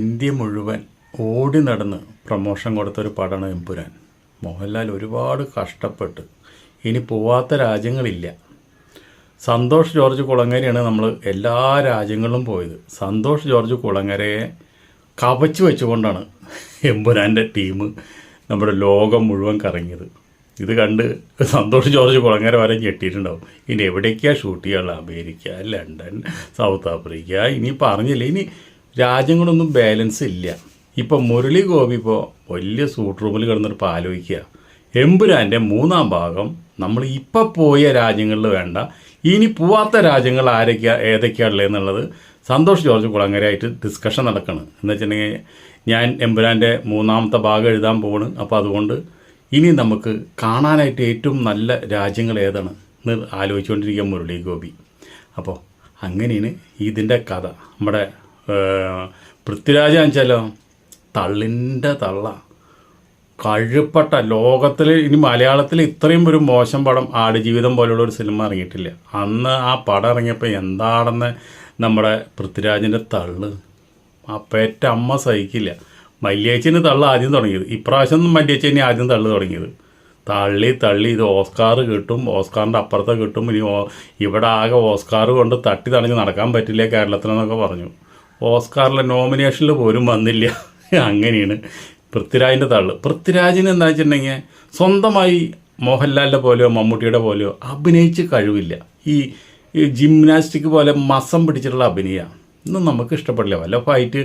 India മുഴുവൻ ഓടി നടന്ന് പ്രൊമോഷൻ കൊടുത്തൊരു പടമാണ് എമ്പുരാൻ. മോഹൻലാൽ ഒരുപാട് കഷ്ടപ്പെട്ട്. ഇനി പോവാത്ത രാജ്യങ്ങളില്ല. സന്തോഷ് ജോർജ് കുളങ്ങരയാണ് നമ്മൾ എല്ലാ രാജ്യങ്ങളിലും പോയത്. സന്തോഷ് ജോർജ് കുളങ്ങരയെ കവച്ചു വെച്ചുകൊണ്ടാണ് എമ്പുരാന്റെ ടീം നമ്മുടെ ലോകം മുഴുവൻ കറങ്ങിയത്. ഇത് കണ്ട് സന്തോഷ് ജോർജ് കുളങ്ങര വരെ ഞെട്ടിയിട്ടുണ്ടാവും. ഇനി എവിടേക്കാണ് ഷൂട്ട് ചെയ്യാനുള്ള അമേരിക്ക ലണ്ടൻ സൗത്ത് ആഫ്രിക്ക ഇനി പറഞ്ഞില്ല? ഇനി രാജ്യങ്ങളൊന്നും ബാലൻസ് ഇല്ല. ഇപ്പം മുരളി ഗോപി ഇപ്പോൾ വലിയ സൂട്ട് റൂമിൽ കിടന്നിട്ട് ആലോചിക്കുക എമ്പുരാന്റെ മൂന്നാം ഭാഗം നമ്മൾ ഇപ്പം പോയ രാജ്യങ്ങളിൽ വേണ്ട. ഇനി പോവാത്ത രാജ്യങ്ങൾ ആരൊക്കെയാ ഏതൊക്കെയാണുള്ളത് എന്നുള്ളത് സന്തോഷ് ജോർജ് കുളങ്ങരയായിട്ട് ഡിസ്കഷൻ നടക്കണം. എന്ന് വെച്ചിട്ടുണ്ടെങ്കിൽ ഞാൻ എമ്പുരാന്റെ മൂന്നാമത്തെ ഭാഗം എഴുതാൻ പോവാണ്. അപ്പോൾ അതുകൊണ്ട് ഇനി നമുക്ക് കാണാനായിട്ട് ഏറ്റവും നല്ല രാജ്യങ്ങൾ ഏതാണ് എന്ന് ആലോചിച്ചുകൊണ്ടിരിക്കുക മുരളി ഗോപി. അപ്പോൾ അങ്ങനെയാണ് ഇതിന്റെ കഥ. നമ്മുടെ പൃഥ്വിരാജ് വെച്ചാലോ തള്ളിന്റെ തള്ള. കഴുപ്പട്ട. ലോകത്തിൽ ഇനി മലയാളത്തിൽ ഇത്രയും ഒരു മോശം പടം ആടുജീവിതം പോലുള്ള ഒരു സിനിമ ഇറങ്ങിയിട്ടില്ല. അന്ന് ആ പടം ഇറങ്ങിയപ്പോൾ എന്താണെന്ന് നമ്മുടെ പൃഥ്വിരാജിന്റെ തള്ള്? ആ പെറ്റ അമ്മ സഹിക്കില്ല. മല്യേച്ചിന് തള്ള ആദ്യം തുടങ്ങിയത്. ഇപ്രാവശ്യം മല്യേച്ചേനെ ആദ്യം തള്ളു തുടങ്ങിയത്. തള്ളി തള്ളി ഇത് ഓസ്കാർ കിട്ടും. ഓസ്കാറിന്റെ അപ്പുറത്തെ കിട്ടും. ഇനി ഇവിടെ ആകെ ഓസ്കാർ കൊണ്ട് തട്ടി തടഞ്ഞ് നടക്കാൻ പറ്റില്ല കേരളത്തിലെന്നൊക്കെ പറഞ്ഞു. ഓസ്കാറിലെ നോമിനേഷനിൽ പോലും വന്നില്ല. അങ്ങനെയാണ് പൃഥ്വിരാജിന്റെ താൾ പൃഥ്വിരാജിന് എന്താ വെച്ചിട്ടുണ്ടെങ്കിൽ സ്വന്തമായി മോഹൻലാലിന്റെ പോലെയോ മമ്മൂട്ടിയുടെ പോലെയോ അഭിനയിച്ച് കഴിവില്ല. ഈ ഈ ജിംനാസ്റ്റിക് പോലെ മസം പിടിച്ചിട്ടുള്ള അഭിനയ. ഇന്നും നമുക്ക് ഇഷ്ടപ്പെടില്ല. വല്ല ഫൈറ്റ്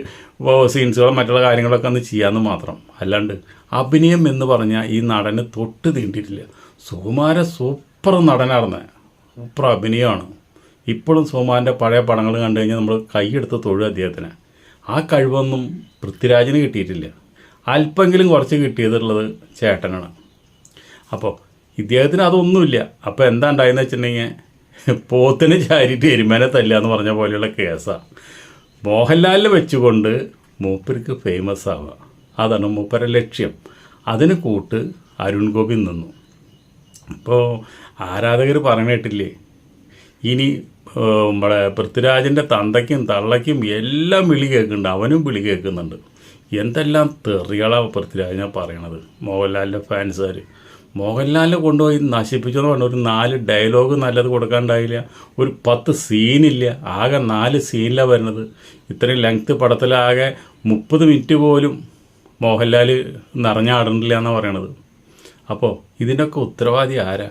സീൻസുകളോ മറ്റുള്ള കാര്യങ്ങളൊക്കെ ഒന്ന് ചെയ്യാമെന്ന് മാത്രം. അല്ലാണ്ട് അഭിനയം എന്ന് പറഞ്ഞാൽ ഈ നടന് തൊട്ട് തീണ്ടിയിട്ടില്ല സുകുമാര സൂപ്പർ നടനാർന്ന സൂപ്പർ അഭിനയമാണ്. ഇപ്പോഴും സോമാന്റെ പഴയ പടങ്ങൾ കണ്ടു കഴിഞ്ഞാൽ നമ്മൾ കൈയെടുത്ത് തൊഴിൽ അദ്ദേഹത്തിന്. ആ കഴിവൊന്നും പൃഥ്വിരാജിന് കിട്ടിയിട്ടില്ല. അല്പമെങ്കിലും കുറച്ച് കിട്ടിയതുള്ളത് ചേട്ടനാണ്. അപ്പോൾ ഇദ്ദേഹത്തിന് അതൊന്നുമില്ല. അപ്പോൾ എന്താ ഉണ്ടായെന്ന് വെച്ചിട്ടുണ്ടെങ്കിൽ പോത്തിന് ചാരിയിട്ട് എരുമേനെ തല്ല എന്ന് പറഞ്ഞ പോലെയുള്ള കേസാണ് മോഹൻലാലിൽ വെച്ചുകൊണ്ട് മൂപ്പർക്ക് ഫേമസ് ആവുക. അതാണ് മൂപ്പരെ ലക്ഷ്യം. അതിന് കൂട്ട് അരുൺ ഗോപി നിന്നു. ഇപ്പോൾ ആരാധകർ പറഞ്ഞിട്ടില്ലേ? ഇനി നമ്മുടെ പൃഥ്വിരാജിന്റെ തന്തയ്ക്കും തള്ളയ്ക്കും എല്ലാം വിളി കേൾക്കുന്നുണ്ട്. അവനും വിളി കേൾക്കുന്നുണ്ട്. എന്തെല്ലാം തെറികളാണ് പൃഥ്വിരാജിനെ പറയണത്. മോഹൻലാലിന്റെ ഫാൻസുകാർ മോഹൻലാലിനെ കൊണ്ടുപോയി നശിപ്പിച്ചെന്ന് പറഞ്ഞു ഒരു നാല് ഡയലോഗ് നല്ലത് കൊടുക്കാണ്ടായില്ല. ഒരു പത്ത് സീനില്ല. ആകെ നാല് സീനിലാണ് വരുന്നത്. ഇത്രയും ലെങ്ത്ത് പടത്തിലാകെ മുപ്പത് മിനിറ്റ് പോലും മോഹൻലാൽ നിറഞ്ഞാടുന്നില്ല എന്നാണ് പറയണത്. അപ്പോൾ ഇതിന്റെയൊക്കെ ഉത്തരവാദി ആരാ?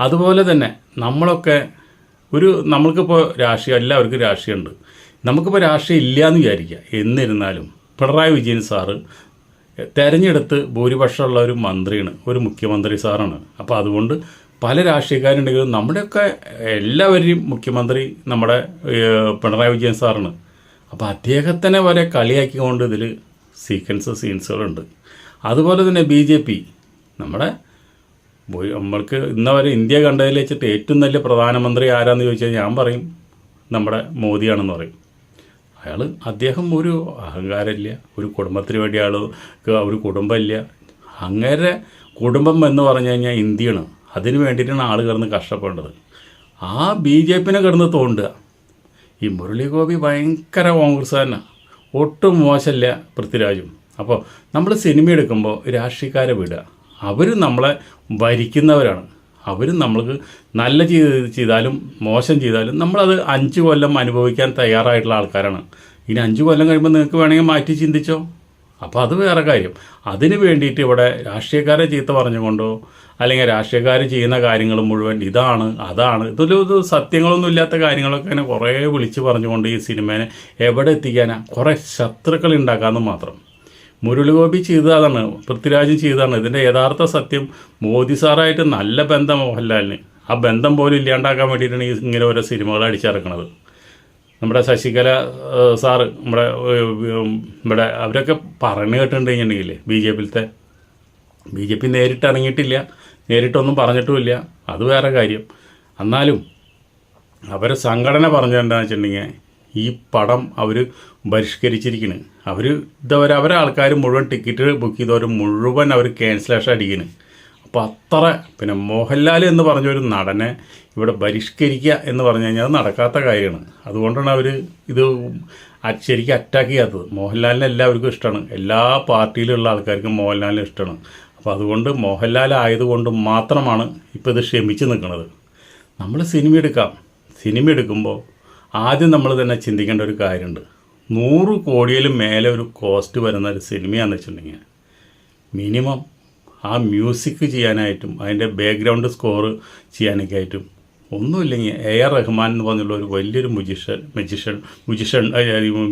അതുപോലെ തന്നെ നമ്മളൊക്കെ ഒരു നമ്മൾക്കിപ്പോൾ രാഷ്ട്രീയം എല്ലാവർക്കും രാഷ്ട്രീയമുണ്ട് നമുക്കിപ്പോൾ രാഷ്ട്രീയം ഇല്ല എന്ന് വിചാരിക്കുക എന്നിരുന്നാലും പിണറായി വിജയൻ സാറ് തെരഞ്ഞെടുത്ത് ഭൂരിപക്ഷമുള്ള ഒരു മന്ത്രിയാണ് ഒരു മുഖ്യമന്ത്രി സാറാണ്. അപ്പോൾ അതുകൊണ്ട് പല രാഷ്ട്രീയക്കാരുണ്ടെങ്കിലും നമ്മുടെയൊക്കെ എല്ലാവരെയും മുഖ്യമന്ത്രി നമ്മുടെ പിണറായി വിജയൻ സാറാണ്. അപ്പോൾ അദ്ദേഹത്തിനെ വരെ കളിയാക്കിക്കൊണ്ട് ഇതിൽ സീക്വൻസ് സീൻസുകളുണ്ട്. അതുപോലെ തന്നെ ബി ജെ പി നമ്മുടെ നമ്മൾക്ക് ഇന്നവരെ ഇന്ത്യ കണ്ടതിൽ വെച്ചിട്ട് ഏറ്റവും നല്ല പ്രധാനമന്ത്രി ആരാന്ന് ചോദിച്ചാൽ ഞാൻ പറയും. നമ്മുടെ മോദിയാണെന്ന് പറയും. അയാൾ അദ്ദേഹം ഒരു അഹങ്കാരമില്ല ഒരു കുടുംബത്തിന് വേണ്ടി അയാൾ ഒരു കുടുംബമില്ല. അങ്ങനെ കുടുംബം എന്ന് പറഞ്ഞു കഴിഞ്ഞാൽ ഇന്ത്യയാണ്. അതിന് വേണ്ടിയിട്ടാണ് ആൾ കിടന്ന് കഷ്ടപ്പെടേണ്ടത്. ആ ബി ജെ പിനെ കിടന്ന് തോണ്ടുക ഈ മുരളി ഗോപി ഭയങ്കര കോൺഗ്രസ് തന്നെ ഒട്ടും മോശമില്ല പൃഥ്വിരാജും. അപ്പോൾ നമ്മൾ സിനിമ എടുക്കുമ്പോൾ രാഷ്ട്രീയക്കാരെ വിടുക. അവർ നമ്മളെ ഭരിക്കുന്നവരാണ് അവർ നമ്മൾക്ക് നല്ല ചെയ്ത് ചെയ്താലും മോശം ചെയ്താലും നമ്മളത് അഞ്ച് കൊല്ലം അനുഭവിക്കാൻ തയ്യാറായിട്ടുള്ള ആൾക്കാരാണ്. ഇനി അഞ്ച് കൊല്ലം കഴിയുമ്പോൾ നിങ്ങൾക്ക് വേണമെങ്കിൽ മാറ്റി ചിന്തിച്ചോ? അപ്പോൾ അത് വേറെ കാര്യം. അതിന് വേണ്ടിയിട്ട് ഇവിടെ രാഷ്ട്രീയക്കാരെ ചീത്ത പറഞ്ഞുകൊണ്ടോ അല്ലെങ്കിൽ രാഷ്ട്രീയക്കാർ ചെയ്യുന്ന കാര്യങ്ങൾ മുഴുവൻ ഇതാണ് അതാണ് ഇതൊരു ഇത് സത്യങ്ങളൊന്നും ഇല്ലാത്ത കാര്യങ്ങളൊക്കെ ഇങ്ങനെ കുറേ വിളിച്ച് പറഞ്ഞുകൊണ്ട് ഈ സിനിമേനെ എവിടെ എത്തിക്കാനാ? കുറേ ശത്രുക്കൾ ഉണ്ടാക്കാമെന്ന് മാത്രം. മുരളിഗോപി ചെയ്തതാണ് പൃഥ്വിരാജ് ചെയ്തതാണ്. ഇതിന്റെ യഥാർത്ഥ സത്യം മോദി സാറായിട്ട് നല്ല ബന്ധം മോഹൻലാലിന്. ആ ബന്ധം പോലും ഇല്ലാണ്ടാക്കാൻ വേണ്ടിയിട്ടാണ് ഈ ഇങ്ങനെ ഓരോ സിനിമകൾ അടിച്ചിറക്കണത്. നമ്മുടെ ശശികല സാറ് നമ്മുടെ ഇവിടെ അവരൊക്കെ പറഞ്ഞു കേട്ടിട്ടുണ്ടെങ്കിൽ ബി ജെ പിയിലത്തെ. ബി ജെ പി നേരിട്ട് ഇറങ്ങിയിട്ടില്ല നേരിട്ടൊന്നും പറഞ്ഞിട്ടുമില്ല. അത് വേറെ കാര്യം. എന്നാലും അവരെ സംഘടന പറഞ്ഞെന്താണെന്ന് വെച്ചിട്ടുണ്ടെങ്കിൽ ഈ പടം അവർ ബഹിഷ്കരിച്ചിരിക്കുന്നു അവർ ഇതവരെ അവരെ ആൾക്കാർ മുഴുവൻ ടിക്കറ്റ് ബുക്ക് ചെയ്തവർ മുഴുവൻ അവർ ക്യാൻസലേഷൻ അടിക്കുന്നു അപ്പോൾ അത്ര പിന്നെ മോഹൻലാൽ എന്ന് പറഞ്ഞ ഒരു നടനെ ഇവിടെ ബഹിഷ്കരിക്കുക എന്ന് പറഞ്ഞു കഴിഞ്ഞാൽ അത് നടക്കാത്ത കാര്യമാണ്. അതുകൊണ്ടാണ് അവർ ഇത് ശരിക്കും അറ്റാക്ക് ചെയ്യാത്തത്. മോഹൻലാലിനെ എല്ലാവർക്കും ഇഷ്ടമാണ്. എല്ലാ പാർട്ടിയിലുള്ള ആൾക്കാർക്കും മോഹൻലാലിനെ ഇഷ്ടമാണ്. അപ്പോൾ അതുകൊണ്ട് മോഹൻലാൽ ആയതുകൊണ്ട് മാത്രമാണ് ഇപ്പോൾ ഇത് ക്ഷമിച്ച് നിൽക്കുന്നത്. നമ്മൾ സിനിമ എടുക്കാം. സിനിമ എടുക്കുമ്പോൾ ആദ്യം നമ്മൾ തന്നെ ചിന്തിക്കേണ്ട ഒരു കാര്യമുണ്ട്. നൂറ് കോടിയിലും മേലെ ഒരു കോസ്റ്റ് വരുന്ന ഒരു സിനിമയാണെന്ന് വെച്ചിട്ടുണ്ടെങ്കിൽ മിനിമം ആ മ്യൂസിക് ചെയ്യാനായിട്ടും അതിന്റെ ബാക്ക്ഗ്രൗണ്ട് സ്കോർ ചെയ്യാനൊക്കെ ആയിട്ടും ഒന്നുമില്ലെങ്കിൽ എ ആർ റഹ്മാൻ എന്ന് പറഞ്ഞുള്ള ഒരു വലിയൊരു musician magician musician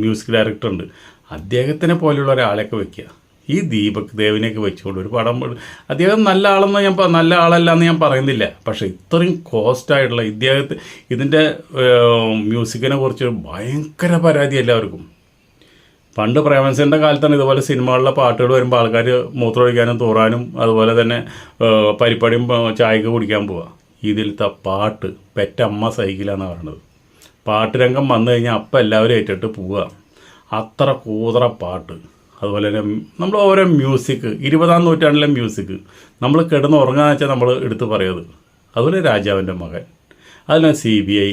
music director ഉണ്ട്. അദ്ദേഹത്തിനെ പോലെയുള്ള ഒരാളെയൊക്കെ വെക്കുക. ഈ ദീപക് ദേവിനെയൊക്കെ വെച്ചുകൊണ്ട് ഒരു പടം അദ്ദേഹം നല്ല ആളെന്ന് ഞാൻ നല്ല ആളല്ല എന്ന് ഞാൻ പറയുന്നില്ല. പക്ഷേ ഇത്രയും കോസ്റ്റ് ആയിട്ടുള്ള ഇദ്ദേഹത്തെ ഇതിന്റെ മ്യൂസിക്കിനെ കുറിച്ച് ഭയങ്കര പരാതി എല്ലാവർക്കും. പണ്ട് പ്രേമൻസിന്റെ കാലത്താണ് ഇതുപോലെ സിനിമകളിലെ പാട്ടുകൾ വരുമ്പോൾ ആൾക്കാർ മൂത്രമൊഴിക്കാനും തോറാനും അതുപോലെ തന്നെ പരിപ്പടിയും ചായക്ക് കുടിക്കാൻ പോവുക ഇതിലത്തെ പാട്ട് പെറ്റമ്മ സഹിക്കില്ലെന്നാണ് പറയുന്നത് പാട്ട് രംഗം വന്നു കഴിഞ്ഞാൽ അപ്പം എല്ലാവരും ഏറ്റിട്ട് പോവുക അത്ര കൂതറ പാട്ട്. അതുപോലെ തന്നെ നമ്മൾ ഓരോ മ്യൂസിക് ഇരുപതാം നൂറ്റാണ്ടിലെ മ്യൂസിക് നമ്മൾ കിടന്ന് ഉറങ്ങാന്ന് വെച്ചാൽ നമ്മൾ എടുത്ത് പറയുന്നത് അതുപോലെ രാജാവിന്റെ മകൻ. അതിന് സി ബി ഐ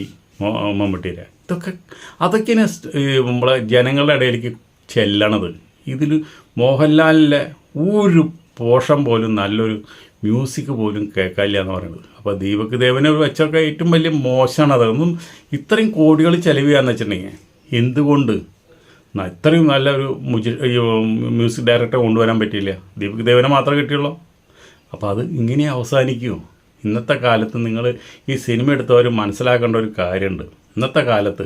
മമ്മൂട്ടിയുടെ. ഇതൊക്കെ അതൊക്കെ നമ്മളെ ജനങ്ങളുടെ ഇടയിലേക്ക് ചെല്ലണത്. ഇതിൽ മോഹൻലാലിന്റെ ഒരു പോഷം പോലും നല്ലൊരു മ്യൂസിക് പോലും കേൾക്കാനില്ല എന്ന് പറയുന്നത്. അപ്പോൾ ദീപക് ദേവനെ വെച്ചൊക്കെ ഏറ്റവും വലിയ മോശമാണ് അതൊന്നും ഇത്രയും കോടികൾ ചെലവ് ചെയ്യാന്ന് വെച്ചിട്ടുണ്ടെങ്കിൽ എന്തുകൊണ്ട് ഇത്രയും നല്ലൊരു ഒരു മ്യൂസിക് ഡയറക്ടറെ കൊണ്ടുവരാൻ പറ്റിയില്ല. ദീപക് ദേവനെ മാത്രമേ കിട്ടിയുള്ളൂ. അപ്പോൾ അത് ഇങ്ങനെ അവസാനിക്കുമോ ഇന്നത്തെ കാലത്ത് നിങ്ങൾ ഈ സിനിമ എടുത്തവർ മനസ്സിലാക്കേണ്ട ഒരു കാര്യമുണ്ട് ഇന്നത്തെ കാലത്ത്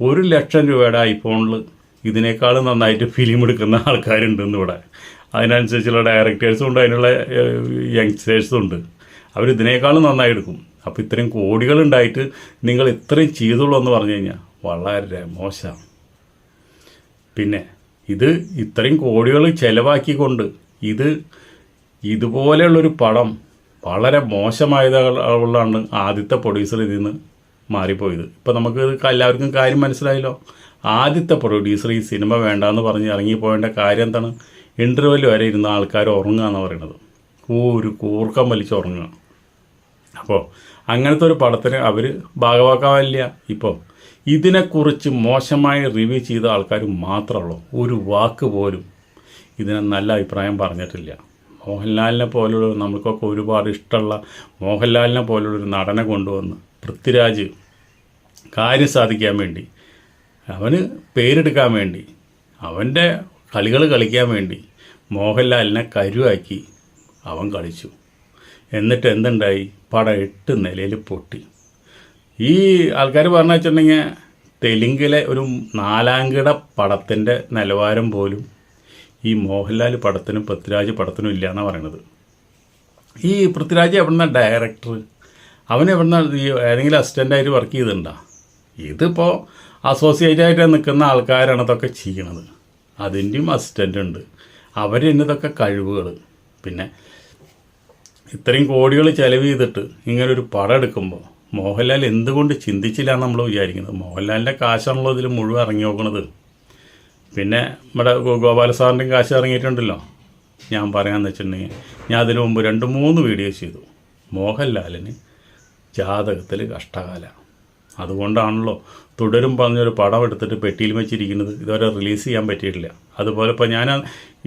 ഒരു ലക്ഷം രൂപയുടെ ഐഫോണിൽ ഇതിനേക്കാളും നന്നായിട്ട് ഫിലിം എടുക്കുന്ന ആൾക്കാരുണ്ട് ഇന്നിവിടെ അതിനനുസരിച്ചുള്ള ഡയറക്ടേഴ്സും ഉണ്ട് അതിനുള്ള യങ്സ്റ്റേഴ്സും ഉണ്ട്. അവർ ഇതിനേക്കാളും നന്നായി എടുക്കും. അപ്പോൾ ഇത്രയും കോടികളുണ്ടായിട്ട് നിങ്ങൾ ഇത്രയും ചെയ്തുള്ളൂ എന്ന് പറഞ്ഞു കഴിഞ്ഞാൽ വളരെ മോശമാണ് പിന്നെ ഇത് ഇത്രയും കോടികൾ ചെലവാക്കിക്കൊണ്ട് ഇത് ഇതുപോലെയുള്ളൊരു പടം വളരെ മോശമായതുകൊണ്ടാണ് ആദ്യത്തെ പ്രൊഡ്യൂസർ ഇതിൽ നിന്ന് മാറിപ്പോയത്. ഇപ്പം നമുക്ക് എല്ലാവർക്കും കാര്യം മനസ്സിലായല്ലോ. ആദ്യത്തെ പ്രൊഡ്യൂസർ ഈ സിനിമ വേണ്ടാന്ന് പറഞ്ഞ് ഇറങ്ങിപ്പോയേണ്ട കാര്യം എന്താണ്? ഇന്റർവെൽ വരെ ഇരുന്ന ആൾക്കാർ ഉറങ്ങുക എന്ന് പറയുന്നത് ഒരു കൂർക്കം വലിച്ച് ഉറങ്ങുക. അപ്പോൾ അങ്ങനത്തെ ഒരു പടത്തിന് അവർ ഭാഗവാക്കാവില്ല ഇപ്പോൾ ഇതിനെക്കുറിച്ച് മോശമായി റിവ്യൂ ചെയ്ത ആൾക്കാർ മാത്രമുള്ളൂ ഒരു വാക്ക് പോലും ഇതിനെ നല്ല അഭിപ്രായം പറഞ്ഞിട്ടില്ല. മോഹൻലാലിനെ പോലുള്ള നമുക്കൊക്കെ ഒരുപാട് ഇഷ്ടമുള്ള മോഹൻലാലിനെ പോലുള്ളൊരു നടനെ കൊണ്ടുവന്ന് പൃഥ്വിരാജ് കാര്യം സാധിക്കാൻ വേണ്ടി അവന് പേരെടുക്കാൻ വേണ്ടി അവന്റെ കളികൾ കളിക്കാൻ വേണ്ടി മോഹൻലാലിനെ കരുവാക്കി അവൻ കളിച്ചു. എന്നിട്ട് എന്തുണ്ടായി? പടം എട്ട് നിലയിൽ പൊട്ടി. ഈ ആൾക്കാർ പറഞ്ഞു വെച്ചിട്ടുണ്ടെങ്കിൽ തെലുങ്കിലെ ഒരു നാലാംകിട പടത്തിന്റെ നിലവാരം പോലും ഈ മോഹൻലാൽ പടത്തിനും പൃഥ്വിരാജ് പടത്തിനും ഇല്ല എന്നാണ് പറയണത്. ഈ പൃഥ്വിരാജ് എവിടുന്ന ഡയറക്ടർ അവൻ എവിടുന്ന ഏതെങ്കിലും അസിസ്റ്റന്റായിട്ട് വർക്ക് ചെയ്തിട്ടുണ്ടോ? ഇതിപ്പോൾ അസോസിയേറ്റ് ആയിട്ട് നിൽക്കുന്ന ആൾക്കാരാണ് ഇതൊക്കെ ചെയ്യണത്. അതിന്റെയും അസിസ്റ്റന്റ് ഉണ്ട്. അവർ ഇതൊക്കെ കഴിവുകൾ പിന്നെ ഇത്രയും കോടികൾ ചെലവ് ചെയ്തിട്ട് ഇങ്ങനൊരു പടം എടുക്കുമ്പോൾ മോഹൻലാൽ എന്തുകൊണ്ട് ചിന്തിച്ചില്ല നമ്മൾ വിചാരിക്കുന്നത്? മോഹൻലാലിന്റെ കാശാണല്ലോ ഇതിൽ മുഴുവൻ ഇറങ്ങി നോക്കണത് പിന്നെ നമ്മുടെ ഗോപാല സാറിന്റെയും കാശ് ഇറങ്ങിയിട്ടുണ്ടല്ലോ. ഞാൻ പറയാമെന്ന് വെച്ചിട്ടുണ്ടെങ്കിൽ ഞാൻ അതിനു മുമ്പ് രണ്ട് മൂന്ന് വീഡിയോ ചെയ്തു. മോഹൻലാലിന് ജാതകത്തിൽ കഷ്ടകാല. അതുകൊണ്ടാണല്ലോ തുടരും പറഞ്ഞൊരു പടം എടുത്തിട്ട് പെട്ടിയിൽ വെച്ചിരിക്കുന്നത് ഇതുവരെ റിലീസ് ചെയ്യാൻ പറ്റിയിട്ടില്ല. അതുപോലെ ഇപ്പോൾ ഞാൻ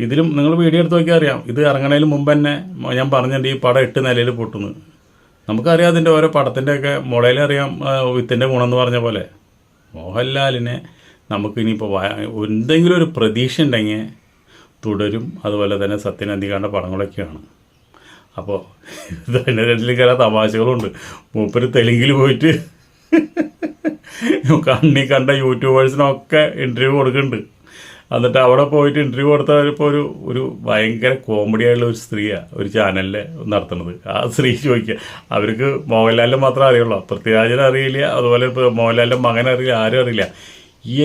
ഇതിലും നിങ്ങൾ വീഡിയോ എടുത്ത് നോക്കിയാൽ അറിയാം. ഇത് ഇറങ്ങണതിന് മുമ്പ് തന്നെ ഞാൻ പറഞ്ഞിട്ടുണ്ട് ഈ പടം എട്ട് നിലയിൽ പൊട്ടുന്നു. നമുക്കറിയാം അതിന്റെ ഓരോ പടത്തിന്റെയൊക്കെ മുളയിലറിയാം വിത്തിന്റെ ഗുണം എന്ന് പറഞ്ഞ പോലെ. മോഹൻലാലിനെ നമുക്കിനിയിപ്പോൾ ഇനിയിപ്പോൾ എന്തെങ്കിലും ഒരു പ്രതീക്ഷ ഉണ്ടെങ്കിൽ തുടരും. അതുപോലെ തന്നെ സത്യനന്ദികാണ്ട പടങ്ങളൊക്കെയാണ്. അപ്പോൾ ഇതിന്റെ രണ്ടിലും ചില തമാശകളുണ്ട്. മൂപ്പര് തെലുങ്കിൽ പോയിട്ട് കണ്ണി കണ്ട യൂട്യൂബേഴ്സിനൊക്കെ ഇന്റർവ്യൂ കൊടുക്കുന്നുണ്ട്. എന്നിട്ട് അവിടെ പോയിട്ട് ഇന്റർവ്യൂ കൊടുത്തവരിപ്പോൾ ഒരു ഒരു ഭയങ്കര കോമഡി ആയുള്ള ഒരു സ്ത്രീയാണ് ഒരു ചാനലിൽ നടത്തുന്നത്. ആ സ്ത്രീ ചോദിക്കുക അവർക്ക് മോഹൻലാലിനെ മാത്രമേ അറിയുള്ളൂ. പൃഥ്വിരാജിനെ അറിയില്ല അതുപോലെ ഇപ്പോൾ മോഹൻലാലിന്റെ ആരും അറിയില്ല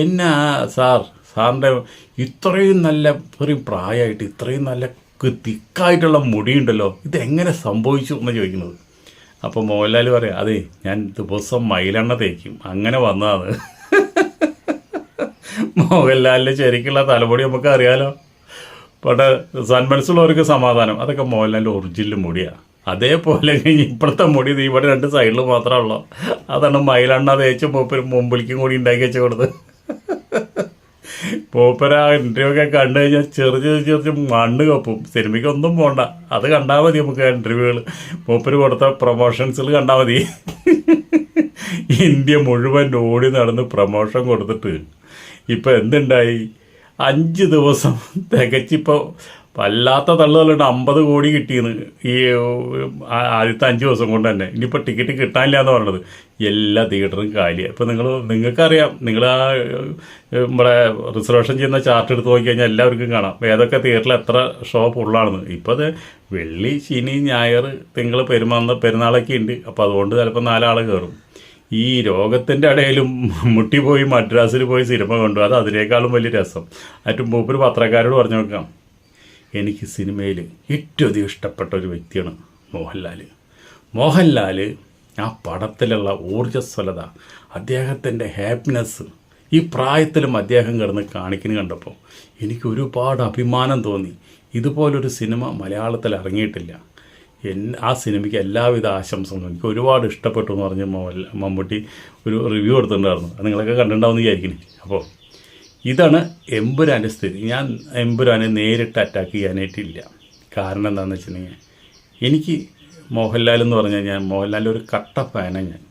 എന്നാ സാർ സാറിന്റെ ഇത്രയും നല്ല ഇത്രയും പ്രായമായിട്ട് ഇത്രയും നല്ല തിക്കായിട്ടുള്ള മുടിയുണ്ടല്ലോ ഇതെങ്ങനെ സംഭവിച്ചു എന്ന് ചോദിക്കുന്നത്. അപ്പോൾ മോഹൻലാൽ പറയാം അതെ ഞാൻ ദിവസം മയിലെണ്ണ തേക്കും അങ്ങനെ വന്നതാണ്. മോഹൻലാലിന്റെ ശരിക്കുള്ള തലമുടി നമുക്ക് അറിയാലോ. പണ്ട് സന്മനസ്സുള്ളവർക്ക് സമാധാനം. അതൊക്കെ മോഹൻലാലിന്റെ ഒറിജിനൽ മുടിയാണ് അതേപോലെ കഴിഞ്ഞ് ഇപ്പോഴത്തെ മുടി ഇവിടെ രണ്ട് സൈഡിൽ മാത്രമേ ഉള്ളൂ. അതാണ് മയിലെണ്ണ തേച്ച് മൂപ്പര് മുമ്പിലേക്കും കൂടി ഉണ്ടാക്കി വെച്ച് കൊടുത്ത്. മൂപ്പര ആ ഇന്റർവ്യൂ ഒക്കെ കണ്ടു കഴിഞ്ഞാൽ ചെറു ചെറു ചെറിയ മണ്ണ് കപ്പും. സിനിമയ്ക്ക് ഒന്നും പോണ്ട. അത് കണ്ടാൽ മതി നമുക്ക് ഇന്റർവ്യൂകൾ മൂപ്പര് കൊടുത്ത പ്രൊമോഷൻസിൽ കണ്ടാൽ മതി. ഇന്ത്യ മുഴുവൻ ഓടി നടന്ന് പ്രൊമോഷൻ കൊടുത്തിട്ട് ഇപ്പം എന്തുണ്ടായി? അഞ്ച് ദിവസം തികച്ചിപ്പോൾ വല്ലാത്ത തള്ളുകളുണ്ട് അമ്പത് കോടി കിട്ടിയെന്ന് ഈ ആദ്യത്തെ അഞ്ച് ദിവസം കൊണ്ട് തന്നെ. ഇനിയിപ്പോൾ ടിക്കറ്റ് കിട്ടാനില്ല എന്ന് പറഞ്ഞത് എല്ലാ തിയേറ്ററും കാലിയാണ് ഇപ്പം നിങ്ങൾ നിങ്ങൾക്കറിയാം. നിങ്ങൾ ആ നമ്മുടെ റിസർവേഷൻ ചെയ്യുന്ന ചാർട്ട് എടുത്ത് നോക്കി കഴിഞ്ഞാൽ എല്ലാവർക്കും കാണാം. ഏതൊക്കെ തിയേറ്ററിൽ എത്ര ഷോ ഉള്ളതാണെന്ന് ഇപ്പോൾ അത് വെള്ളി ശനി ഞായർ തിങ്കൾ പെരുമാന്ന പെരുന്നാളൊക്കെ ഉണ്ട്. അപ്പോൾ അതുകൊണ്ട് ചിലപ്പോൾ നാലാൾ കയറും ഈ രോഗത്തിന്റെ ഇടയിലും മുട്ടി പോയി മദ്രാസിൽ പോയി സിനിമ കണ്ടു. അത് അതിനേക്കാളും വലിയ രസം. മറ്റും മൂപ്പര് പത്രക്കാരോട് പറഞ്ഞു നോക്കാം. എനിക്ക് സിനിമയിൽ ഏറ്റവും അധികം ഇഷ്ടപ്പെട്ട ഒരു വ്യക്തിയാണ് മോഹൻലാൽ മോഹൻലാൽ ആ പടത്തിലുള്ള ഊർജസ്വലത അദ്ദേഹത്തിന്റെ ഹാപ്പിനെസ് ഈ പ്രായത്തിലും അദ്ദേഹം കിടന്ന് കാണിക്കുന്ന കണ്ടപ്പോൾ എനിക്ക് ഒരുപാട് അഭിമാനം തോന്നി. ഇതുപോലൊരു സിനിമ മലയാളത്തിൽ ഇറങ്ങിയിട്ടില്ല. ആ സിനിമയ്ക്ക് എല്ലാവിധ ആശംസകളും എനിക്ക് ഒരുപാട് ഇഷ്ടപ്പെട്ടു എന്ന് പറഞ്ഞ് മമ്മൂട്ടി ഒരു റിവ്യൂ എടുത്തിട്ടുണ്ടായിരുന്നു അത് നിങ്ങളൊക്കെ കണ്ടിട്ടുണ്ടാവും വിചാരിക്കണേ അപ്പോൾ ഇതാണ് എമ്പുരാന്റെ സ്ഥിതി. ഞാൻ എമ്പുരാനെ നേരിട്ട് അറ്റാക്ക് ചെയ്യാനായിട്ടില്ല. കാരണം എന്താണെന്ന് വെച്ചിട്ടുണ്ടെങ്കിൽ എനിക്ക് മോഹൻലാൽ എന്ന് പറഞ്ഞാൽ ഞാൻ മോഹൻലാലിന്റെ ഒരു കട്ട ഫാനാണ് ഞാൻ.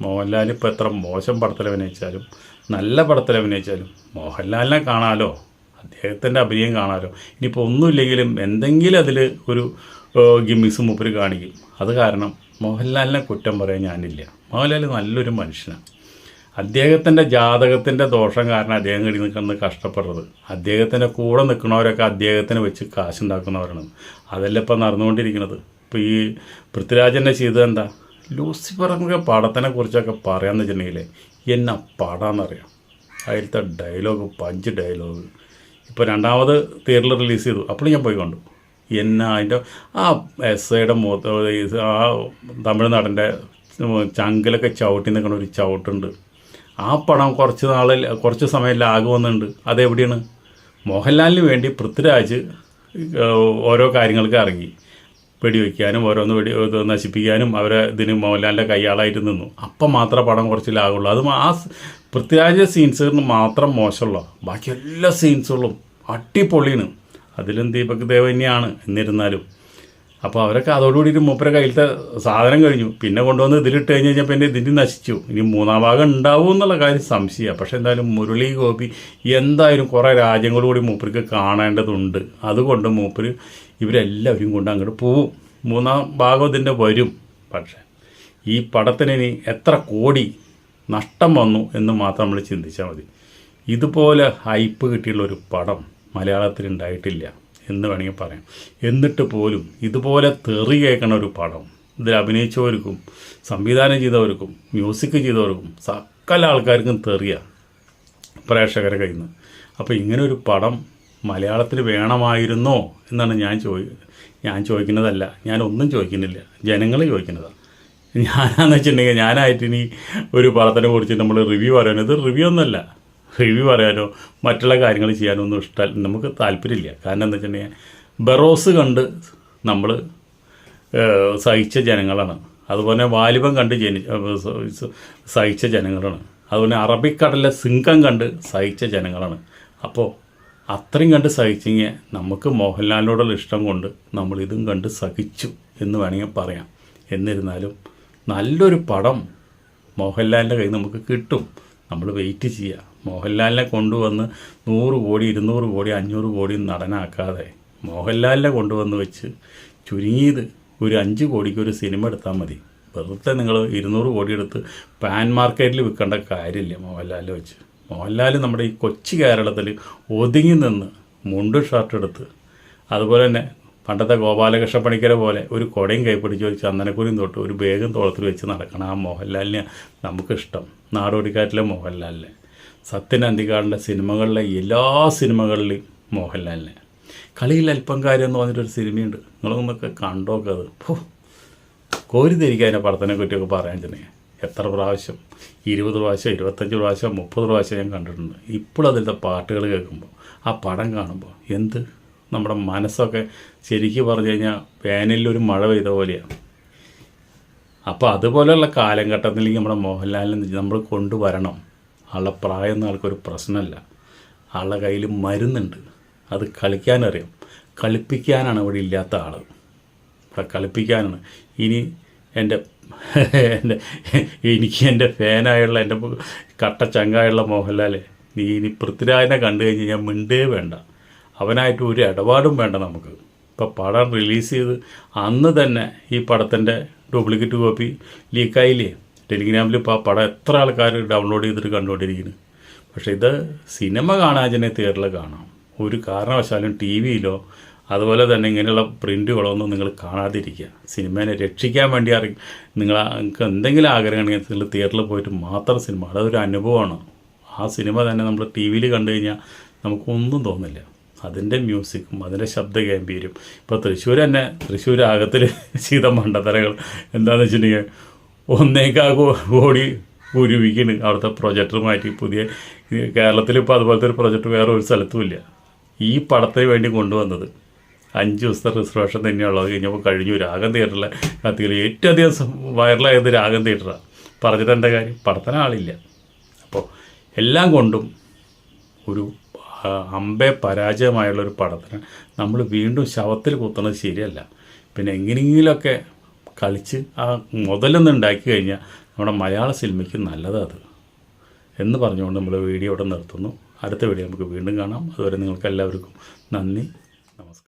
മോഹൻലാൽ ഇപ്പോൾ എത്ര മോശം പടത്തിൽ അഭിനയിച്ചാലും നല്ല പടത്തിൽ അഭിനയിച്ചാലും മോഹൻലാലിനെ കാണാലോ? അദ്ദേഹത്തിന്റെ അഭിനയം കാണാലോ? ഇനിയിപ്പോൾ ഒന്നുമില്ലെങ്കിലും എന്തെങ്കിലും അതിൽ ഒരു ഗിമ്മിക്സ് മൂപ്പര് കാണിക്കും. അത് കാരണം മോഹൻലാലിനെ കുറ്റം പറയാൻ ഞാനില്ല. മോഹൻലാൽ നല്ലൊരു മനുഷ്യനാണ് അദ്ദേഹത്തിന്റെ ജാതകത്തിന്റെ ദോഷം കാരണം അദ്ദേഹം കടി നിൽക്കുന്നത് കഷ്ടപ്പെടുന്നത്. അദ്ദേഹത്തിന്റെ കൂടെ നിൽക്കുന്നവരൊക്കെ അദ്ദേഹത്തിന് വെച്ച് കാശുണ്ടാക്കുന്നവരാണ്. അതല്ല ഇപ്പം നടന്നുകൊണ്ടിരിക്കുന്നത്. ഇപ്പോൾ ഈ പൃഥ്വിരാജന്റെ ചെയ്തത് എന്താ? ലൂസിഫറൊക്കെ പടത്തിനെ കുറിച്ചൊക്കെ പറയാമെന്ന് വെച്ചിട്ടുണ്ടെങ്കിൽ എന്നാ പടാന്നറിയാം. അതിലത്തെ ഡയലോഗ് പഞ്ച് ഡയലോഗ് ഇപ്പോൾ രണ്ടാമത് തിയേറ്ററിൽ റിലീസ് ചെയ്തു. അപ്പോൾ ഞാൻ പോയി കണ്ടു എന്നാ അതിന്റെ ആ എസ് ഐയുടെ മുഖത്ത് ആ തമിഴ്നാടിന്റെ ചങ്കിലൊക്കെ ചവിട്ടി നിൽക്കുന്ന ഒരു ചവിട്ടുണ്ട്. ആ പടം കുറച്ച് നാളിൽ കുറച്ച് സമയം ലാഗ് വന്നിട്ടുണ്ട്. അതെവിടെയാണ്? മോഹൻലാലിന് വേണ്ടി പൃഥ്വിരാജ് ഓരോ കാര്യങ്ങൾക്ക് ഇറങ്ങി. വെടിവെക്കാനും ഓരോന്ന് വെടി നശിപ്പിക്കാനും അവരെ ഇതിന് മോഹൻലാലിന്റെ കയ്യാളായിട്ട് നിന്നു. അപ്പം മാത്രം പടം കുറച്ച് ലാഗുള്ളൂ അത് ആ പൃഥ്വിരാജ് സീൻസിന് മാത്രം മോശമുള്ള ബാക്കി എല്ലാ സീൻസുകളും അടിപൊളിയാണ്. അതിലും ദീപക് ദേവ് തന്നെയാണ് എന്നിരുന്നാലും. അപ്പോൾ അവരൊക്കെ അതോടുകൂടി മൂപ്പര കയ്യിലത്തെ സാധനം കഴിഞ്ഞു. പിന്നെ കൊണ്ടുവന്ന് ഇതിലിട്ട് കഴിഞ്ഞ് കഴിഞ്ഞാൽ പിന്നെ ഇതിന്റെ നശിച്ചു. ഇനി മൂന്നാം ഭാഗം ഉണ്ടാവും എന്നുള്ള കാര്യം സംശയമാണ് പക്ഷേ എന്തായാലും മുരളി ഗോപി എന്തായാലും കുറേ രാജ്യങ്ങൾ കൂടി മൂപ്പർക്ക് കാണേണ്ടതുണ്ട്. അതുകൊണ്ട് മൂപ്പര് ഇവരെല്ലാവരും കൊണ്ട് അങ്ങോട്ട് പോവും. മൂന്നാം ഭാഗം ഇതിന്റെ വരും. പക്ഷേ ഈ പടത്തിന് ഇനി എത്ര കോടി നഷ്ടം വന്നു എന്ന് മാത്രം നമ്മൾ ചിന്തിച്ചാൽ മതി. ഇതുപോലെ ഹൈപ്പ് കിട്ടിയുള്ള ഒരു പടം മലയാളത്തിൽ ഉണ്ടായിട്ടില്ല എന്ന് വേണമെങ്കിൽ പറയാം. എന്നിട്ട് പോലും ഇതുപോലെ തെറി കേൾക്കണ ഒരു പടം ഇതിൽ അഭിനയിച്ചവർക്കും സംവിധാനം ചെയ്തവർക്കും മ്യൂസിക് ചെയ്തവർക്കും സകല ആൾക്കാർക്കും തെറിയ പ്രേക്ഷകരെ കയ്യിൽ നിന്ന്. അപ്പോൾ ഇങ്ങനെ ഒരു പടം മലയാളത്തിൽ വേണമായിരുന്നോ എന്നാണ് ഞാൻ ചോദി ഞാൻ ചോദിക്കുന്നതല്ല. ഞാനൊന്നും ചോദിക്കുന്നില്ല. ജനങ്ങൾ ചോദിക്കുന്നതാണ് ഞാനാന്ന് വെച്ചിട്ടുണ്ടെങ്കിൽ ഞാനായിട്ട് ഇനി ഒരു പടത്തിനെ കുറിച്ച് നമ്മൾ റിവ്യൂ പറയുന്നത് റിവ്യൂ ഒന്നുമല്ല. റിവ്യൂ പറയാനോ മറ്റുള്ള കാര്യങ്ങൾ ചെയ്യാനോ ഒന്നും ഇഷ്ടമല്ല നമുക്ക് താല്പര്യമില്ല. കാരണം എന്താ വെച്ചിട്ടുണ്ടെങ്കിൽ ബറോസ് കണ്ട് നമ്മൾ സഹിച്ച ജനങ്ങളാണ്. അതുപോലെ വാലിബം കണ്ട് ജനി സഹിച്ച ജനങ്ങളാണ്. അതുപോലെ അറബിക്കടലിലെ സിംഹം കണ്ട് സഹിച്ച ജനങ്ങളാണ്. അപ്പോൾ അത്രയും കണ്ട് സഹിച്ചെങ്കിൽ നമുക്ക് മോഹൻലാലിനോടുള്ള ഇഷ്ടം കൊണ്ട് നമ്മളിതും കണ്ട് സഹിച്ചു എന്ന് വേണമെങ്കിൽ പറയാം. എന്നിരുന്നാലും നല്ലൊരു പടം മോഹൻലാലിന്റെ കയ്യിൽ നമുക്ക് കിട്ടും. നമ്മൾ വെയിറ്റ് ചെയ്യുക. മോഹൻലാലിനെ കൊണ്ടുവന്ന് നൂറ് കോടി ഇരുന്നൂറ് കോടി അഞ്ഞൂറ് കോടി നടനാക്കാതെ മോഹൻലാലിനെ കൊണ്ടുവന്ന് വെച്ച് ചുരുങ്ങിയത് ഒരു അഞ്ച് കോടിക്ക് ഒരു സിനിമ എടുത്താൽ മതി. വെറുതെ നിങ്ങൾ ഇരുന്നൂറ് കോടി എടുത്ത് പാൻ മാർക്കറ്റിൽ വിൽക്കേണ്ട കാര്യമില്ല മോഹൻലാലിനെ വെച്ച്. മോഹൻലാൽ നമ്മുടെ ഈ കൊച്ചു കേരളത്തിൽ ഒതുങ്ങി നിന്ന് മുണ്ട് ഷർട്ട് എടുത്ത് അതുപോലെ തന്നെ പണ്ടത്തെ ഗോപാലകൃഷ്ണ പണിക്കരെ പോലെ ഒരു കൊടയും കൈപ്പിടിച്ച് ഒരു ചന്ദനക്കുരിയും തൊട്ട് ഒരു ബേഗും തോളത്തിൽ വെച്ച് നടക്കണം. ആ മോഹൻലാലിനെ നമുക്കിഷ്ടം. നാടോടിക്കാറ്റിലെ മോഹൻലാലിനെ. സത്യൻ അന്തികാടിന്റെ സിനിമകളിലെ എല്ലാ സിനിമകളിലും മോഹൻലാലിനെ. കളിയിൽ അല്പം കാര്യം എന്ന് പറഞ്ഞിട്ടൊരു സിനിമയുണ്ട്. നിങ്ങളൊന്നൊക്കെ കണ്ടോക്കെ അത്. ഓ കോരി തിരിക്കുക അതിന്റെ പടത്തിനെ കുറ്റിയൊക്കെ പറയാൻ തന്നെ എത്ര പ്രാവശ്യം? ഇരുപത് പ്രാവശ്യം ഇരുപത്തഞ്ച് പ്രാവശ്യം മുപ്പത് പ്രാവശ്യം ഞാൻ കണ്ടിട്ടുണ്ട്. ഇപ്പോൾ അതിലത്തെ പാട്ടുകൾ കേൾക്കുമ്പോൾ ആ പടം കാണുമ്പോൾ എന്ത്? നമ്മുടെ മനസ്സൊക്കെ ശരിക്കും പറഞ്ഞു കഴിഞ്ഞാൽ വേനലിലൊരു മഴ പെയ്ത പോലെയാണ് അപ്പോൾ അതുപോലെയുള്ള കാലഘട്ടത്തിലേക്ക് നമ്മുടെ മോഹൻലാലിനെ നമ്മൾ കൊണ്ടുവരണം. ആളുടെ പ്രായം എന്ന ആൾക്കൊരു പ്രശ്നമല്ല. ആളുടെ കയ്യിൽ മരുന്നുണ്ട്. അത് കളിക്കാനറിയാം. കളിപ്പിക്കാനാണ് ഇവിടെ ഇല്ലാത്ത ആൾ ഇവിടെ കളിപ്പിക്കാനാണ്. ഇനി എന്റെ എന്റെ എനിക്ക് എന്റെ ഫാനായുള്ള എന്റെ കട്ട ചങ്കായുള്ള മോഹൻലാലെ നീ ഇനി പൃഥ്വിരാജിനെ കണ്ടു കഴിഞ്ഞ് ഞാൻ മിണ്ടേ വേണ്ട. അവനായിട്ട് ഒരു ഇടപാടും വേണ്ട നമുക്ക്. ഇപ്പോൾ പടം റിലീസ് ചെയ്ത് അന്ന് തന്നെ ഈ പടത്തിന്റെ ഡ്യൂപ്ലിക്കേറ്റ് കോപ്പി ലീക്കായില്ലേ? ടെലിഗ്രാമിൽ ഇപ്പോൾ ആ പടം എത്ര ആൾക്കാർ ഡൗൺലോഡ് ചെയ്തിട്ട് കണ്ടുകൊണ്ടിരിക്കുന്നു. പക്ഷേ ഇത് സിനിമ കാണാൻ തിയേറ്ററിൽ കാണാം. ഒരു കാരണവശാലും ടി വിയിലോ അതുപോലെ തന്നെ ഇങ്ങനെയുള്ള പ്രിന്റുകളോ ഒന്നും നിങ്ങൾ കാണാതിരിക്കുക. സിനിമേനെ രക്ഷിക്കാൻ വേണ്ടി അറി നിങ്ങൾ നിങ്ങൾക്ക് എന്തെങ്കിലും ആഗ്രഹം ഉണ്ടെങ്കിൽ നിങ്ങൾ തിയേറ്ററിൽ പോയിട്ട് മാത്രം സിനിമ അതൊരു അനുഭവമാണ്. ആ സിനിമ തന്നെ നമ്മൾ ടി വിയിൽ കണ്ടു കഴിഞ്ഞാൽ നമുക്കൊന്നും തോന്നില്ല. അതിന്റെ മ്യൂസിക്കും അതിന്റെ ശബ്ദ ഗാംഭീര്യം. ഇപ്പോൾ തൃശ്ശൂർ തന്നെ തൃശ്ശൂർ ആകത്തിൽ ചെയ്ത മണ്ടത്തരകൾ എന്താണെന്ന് വെച്ചിട്ടുണ്ടെങ്കിൽ ഒന്നേക്കാ കോടി ഉരുവിക്കണ് അവിടുത്തെ പ്രൊജക്ടർ മാറ്റി പുതിയ കേരളത്തിൽ ഇപ്പോൾ അതുപോലത്തെ ഒരു പ്രൊജക്ട് വേറെ ഒരു സ്ഥലത്തും ഇല്ല. ഈ പടത്തിന് വേണ്ടി കൊണ്ടുവന്നത് അഞ്ച് ദിവസത്തെ റിസർവേഷൻ തന്നെയുള്ളത് കഴിഞ്ഞപ്പോൾ കഴിഞ്ഞു. രാഗം തിയേറ്ററിലെ കത്തിയിൽ ഏറ്റവും അധികം വൈറലായത് രാഗം തിയേറ്ററാണ് പറഞ്ഞിട്ട് എന്താ കാര്യം? പടത്തിന് ആളില്ല. അപ്പോൾ എല്ലാം കൊണ്ടും ഒരു അമ്പേ അമ്പെ പരാജയമായുള്ള ഒരു പടത്തിന് നമ്മൾ വീണ്ടും ശവത്തിൽ കുത്തുന്നത് ശരിയല്ല. പിന്നെ എങ്ങനെയെങ്കിലുമൊക്കെ കളിച്ച് ആ മുതലൊന്ന് ഉണ്ടാക്കി കഴിഞ്ഞാൽ നമ്മുടെ മലയാള സിനിമയ്ക്ക് നല്ലതാണ് അത്. എന്ന് പറഞ്ഞുകൊണ്ട് നമ്മൾ വീഡിയോ ഇവിടെ നിർത്തുന്നു. അടുത്ത വീഡിയോ നമുക്ക് വീണ്ടും കാണാം. അതുവരെ നിങ്ങൾക്ക് എല്ലാവർക്കും നന്ദി.